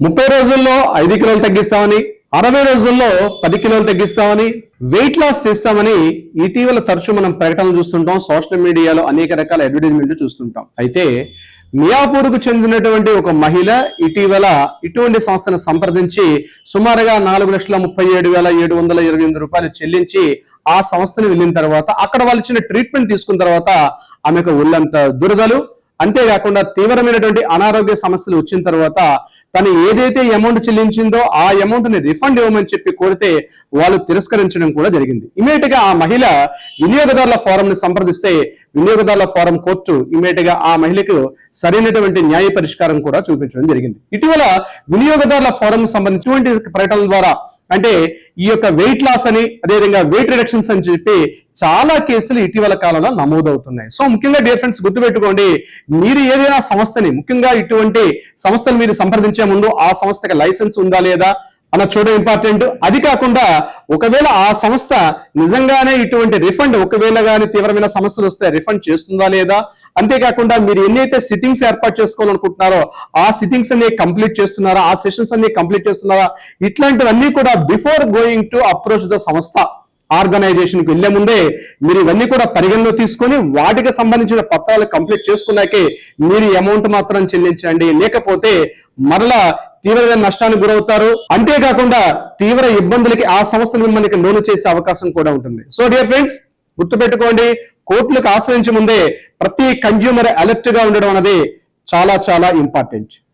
ముప్పై రోజుల్లో ఐదు కిలోలు తగ్గిస్తామని అరవై రోజుల్లో పది కిలోలు తగ్గిస్తామని వెయిట్ లాస్ చేస్తామని ఇటీవల తరచూ మనం ప్రకటనలు చూస్తుంటాం సోషల్ మీడియాలో అనేక రకాల అడ్వర్టైజ్మెంట్లు చూస్తుంటాం. అయితే మియాపూర్కు చెందినటువంటి ఒక మహిళ ఇటీవల ఇటువంటి సంస్థను సంప్రదించి సుమారుగా నాలుగు లక్షల ముప్పై ఏడు వేల ఏడు వందల ఇరవై ఎనిమిది రూపాయలు చెల్లించి ఆ సంస్థను వెళ్ళిన తర్వాత అక్కడ వాళ్ళు ఇచ్చిన ట్రీట్మెంట్ తీసుకున్న తర్వాత ఆమెకు ఒళ్ళంత దురదలు. అంతేకాకుండా తీవ్రమైనటువంటి అనారోగ్య సమస్యలు వచ్చిన తర్వాత తను ఏదైతే అమౌంట్ చెల్లించిందో ఆ అమౌంట్ని రిఫండ్ ఇవ్వమని చెప్పి కోరితే వాళ్ళు తిరస్కరించడం కూడా జరిగింది. ఇమీడియట్గా ఆ మహిళ వినియోగదారుల ఫోరం ని సంప్రదిస్తే వినియోగదారుల ఫోరం కోర్టు ఇమీడియట్గా ఆ మహిళకు సరైనటువంటి న్యాయ పరిష్కారం కూడా చూపించడం జరిగింది. ఇటీవల వినియోగదారుల ఫోరం సంబంధించినటువంటి ప్రకటనల ద్వారా అంటే ఈ యొక్క వెయిట్ లాస్ అని అదేవిధంగా వెయిట్ రిడక్షన్స్ అని చెప్పి చాలా కేసులు ఇటీవల కాలంలో నమోదవుతున్నాయి. సో ముఖ్యంగా డియర్ ఫ్రెండ్స్ గుర్తుపెట్టుకోండి మీరు ఏదైనా సంస్థని ముఖ్యంగా ఇటువంటి సంస్థలు మీరు సంప్రదించే ముందు ఆ సంస్థకి లైసెన్స్ ఉందా లేదా అన్న చూడడం ఇంపార్టెంట్ అది కాకుండా ఒకవేళ ఆ సంస్థ నిజంగానే ఇటువంటి రిఫండ్ ఒకవేళ కానీ తీవ్రమైన సమస్యలు వస్తే రిఫండ్ చేస్తుందా లేదా? అంతేకాకుండా మీరు ఎన్నైతే సిట్టింగ్స్ ఏర్పాటు చేసుకోవాలనుకుంటున్నారో ఆ సిట్టింగ్స్ అన్ని కంప్లీట్ చేస్తున్నారా? ఆ సెషన్స్ అన్ని కంప్లీట్ చేస్తున్నారా? ఇట్లాంటివన్నీ కూడా before going to approach the సంస్థ ఆర్గనైజేషన్కి వెళ్ళే ముందే మీరు ఇవన్నీ కూడా పరిగణలో తీసుకొని వాటికి సంబంధించిన పత్రాలు కంప్లీట్ చేసుకున్నాకే మీరు అమౌంట్ మాత్రం చెల్లించండి. లేకపోతే మరలా తీవ్రమైన నష్టానికి గురవుతారు. అంతేకాకుండా తీవ్ర ఇబ్బందులకి ఆ సంస్థలు మిమ్మల్ని లోను చేసే అవకాశం కూడా ఉంటుంది. సో డియర్ ఫ్రెండ్స్ గుర్తుపెట్టుకోండి కోర్టులకు ఆశ్రయించే ముందే ప్రతి కన్జ్యూమర్ అలర్ట్గా ఉండడం అనేది చాలా చాలా ఇంపార్టెంట్